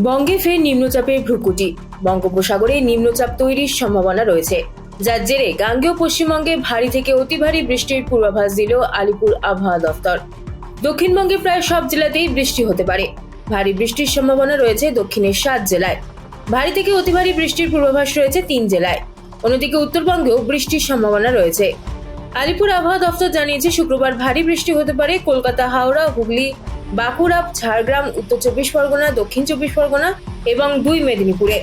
বঙ্গে ফের নিম্নচাপের ভ্রুকুটি। বঙ্গোপসাগরে নিম্নচাপ তৈরির সম্ভাবনা রয়েছে। যার জেরে গাঙ্গেয় পশ্চিমবঙ্গে ভারী থেকে অতি ভারী বৃষ্টির পূর্বাভাস দিল আলিপুর আবহাওয়া দফতর। দক্ষিণবঙ্গে প্রায় সব জেলাতেই বৃষ্টি হতে পারে। ভারী বৃষ্টির সম্ভাবনা রয়েছে দক্ষিণের সাত জেলায়। ভারী থেকে অতি ভারী বৃষ্টির পূর্বাভাস রয়েছে তিন জেলায়। অন্যদিকে উত্তরবঙ্গেও বৃষ্টির সম্ভাবনা রয়েছে। আলিপুর আবহাওয়া দফতর জানিয়েছে, শুক্রবার ভারী বৃষ্টি হতে পারে কলকাতা, হাওড়া, হুগলি বাঁকুড়া, ঝাড়গ্রাম, উত্তর চব্বিশ পরগনা, দক্ষিণ চব্বিশ পরগনা এবং দুই মেদিনীপুরে।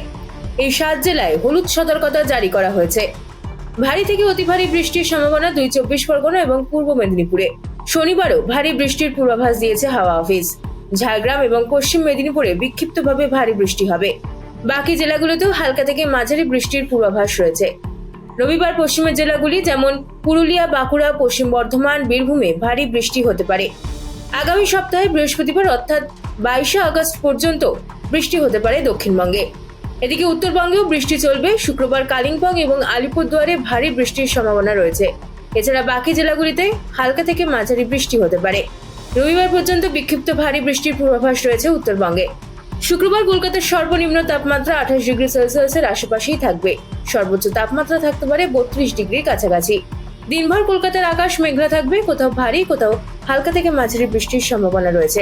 এই সাত জেলায় হলুদ সতর্কতা জারি করা হয়েছে। ভারী থেকে অতি ভারী বৃষ্টির সম্ভাবনা দুই চব্বিশ পরগনা এবং পূর্ব মেদিনীপুরে। শনিবারও ভারী বৃষ্টির পূর্বাভাস দিয়েছে হাওয়া অফিস। ঝাড়গ্রাম এবং পশ্চিম মেদিনীপুরে বিক্ষিপ্তভাবে ভারী বৃষ্টি হবে। বাকি জেলাগুলোতেও হালকা থেকে মাঝারি বৃষ্টির পূর্বাভাস রয়েছে। রবিবার পশ্চিমের জেলাগুলি যেমন পুরুলিয়া, বাঁকুড়া, পশ্চিম বর্ধমান, বীরভূমে ভারী বৃষ্টি হতে পারে। আগামী সপ্তাহে বৃহস্পতিবার অর্থাৎ বাইশে আগস্ট পর্যন্ত বৃষ্টি হতে পারে দক্ষিণবঙ্গে। এদিকে উত্তরবঙ্গেও বৃষ্টি চলবে। শুক্রবার কালিম্পং এবং আলিপুরদুয়ারে ভারী বৃষ্টির সম্ভাবনা রয়েছে। এছাড়া বাকি জেলাগুলিতে হালকা থেকে মাঝারি বৃষ্টি হতে পারে। রবিবার পর্যন্ত বিক্ষিপ্ত ভারী বৃষ্টির পূর্বাভাস রয়েছে উত্তরবঙ্গে। শুক্রবার কলকাতার সর্বনিম্ন তাপমাত্রা আঠাশ ডিগ্রি সেলসিয়াসের আশেপাশেই থাকবে। সর্বোচ্চ তাপমাত্রা থাকতে পারে বত্রিশ ডিগ্রির কাছাকাছি। দিনভর কলকাতার আকাশ মেঘলা থাকবে কোথাও ভারী কোথাও হালকা থেকে মাঝারি বৃষ্টির সম্ভাবনা রয়েছে।